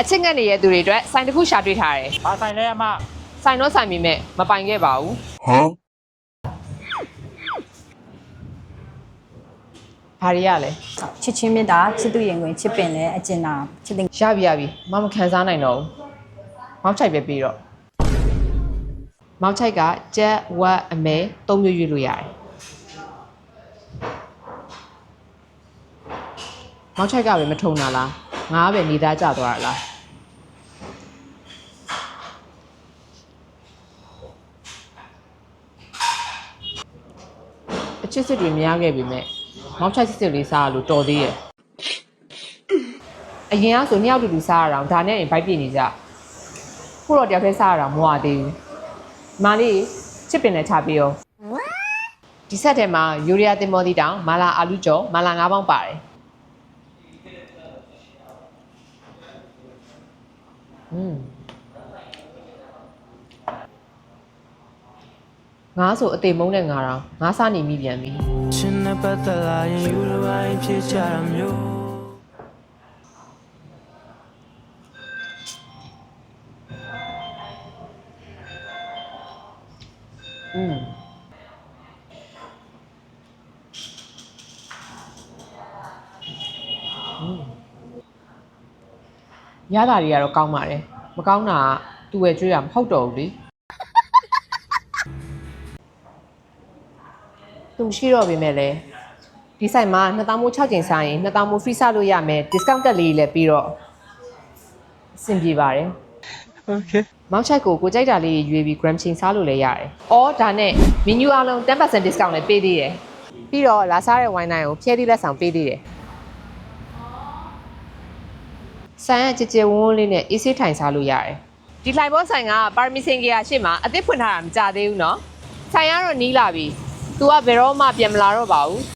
အချစ်ငတ်နေတဲ့သူတွေအတွက်ဆိုင်တစ်ခုရှာတွေ့ထားတယ်ဘာဆိုင်လဲအမဆိုင်တော့ဆိုင်မိမဲ့မပိုင်ခဲ့ပါဘူး Huh? ဘာတွေရလဲချစ်ချင်းမြတ်တာချစ်သူရင်ခွင်ချစ်ပင်လဲအကျဉ်းတာချစ်တဲ့ရပြီရပြီမမခံစားနိုင်တော့ဘူးမောက်ချိုက်ပဲပြီးတော့မောက်ချိုက်ကကြက်ဝက်အမဲသုံးမျိုးရွေးလို့ရတယ်မောက်ချိုက်ကပဲမထုံတာလား ငါကပဲနေသားကြသွားတာလားအချစ်စစ်တွေမရခဲ့ပြီမဲ့မောက်ချိုက်စစ်စစ်လေးစားရလို့တော်သေးရဲ့အရင်ကဆိုနှစ်ယောက်တူတူစားရအောင်ဒါနဲ့ရင်ဘိုက်ပြည့်နေကြခုတော့တယောက်တည်းစားရအောင်မဝသေးဘူးဒီမာလေးချစ်ပင်နဲ့ချပြီးရောဒီဆက်ထဲမှာယူရီးယားတင်မော်တီတောင်မာလာအာလူကျော်မာလာငါးပေါင်းပါတယ် อืมငါဆိုအသေးမုန်းတဲ့ငါတော့ငါစားနေမိပြန်ပြီ ချင်းနဲ့ပတ်သက်လာရင်ယူရပိုင်းဖြစ်ကြတာမျိုး อืม ရတာတွေကတော့ကောင်းပါတယ်မကောင်းတာကသူ့ရဲ့ကြွေးတာမဟုတ်တော့ဘူးလေသူမရှိတော့ပေမဲ့လေဒီဆိုင်မှာ2000မိုး6ကျင်စားရင်2000မိုး free စားလို့ရမယ် discount တက်လေးလည်းပြီးတော့အဆင်ပြေပါတယ် Okay မောက်ချိုက်ကိုကိုကြိုက်တာလေးရွေးပြီး gram ချင်းစားလို့လည်းရတယ်။အော်ဒါနဲ့ menu အလုံး10% discount လည်းပေးသေးတယ်။ပြီးတော့လာစားတဲ့ wine တိုင်းကိုဖျဲသီးလက်ဆောင်ပေးသေးတယ်။ ဆန်ရဲ့ကြည်ကြည်ဝန်းဝန်းလေးနဲ့အေးဆေးထိုင်စားလို့ရတယ်။ဒီလှိုင်ဘောဆိုင်ကပါရမီစင်ကီယာရှေ့မှာအသစ်ဖွင့်ထားတာမကြသေးဘူးနော်။ဆိုင်ကတော့နီးလာပြီ။ तू ကဘယ်တော့မှပြန်မလာတော့ပါဘူး